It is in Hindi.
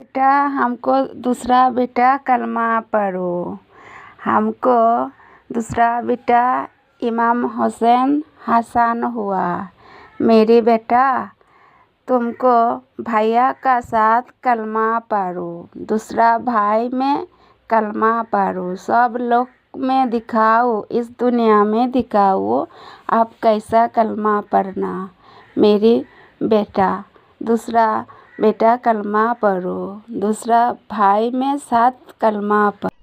बेटा, हमको दूसरा बेटा कलमा पढ़ो। हमको दूसरा बेटा इमाम हुसैन हसन हुआ। मेरे बेटा, तुमको भैया का साथ कलमा पढ़ो। दूसरा भाई में कलमा पढ़ो। सब लोग में दिखाओ, इस दुनिया में दिखाओ, आप कैसा कलमा पढ़ना। मेरी बेटा, दूसरा बेटा कलमा पढ़ो। दूसरा भाई में साथ कलमा पढ़ो।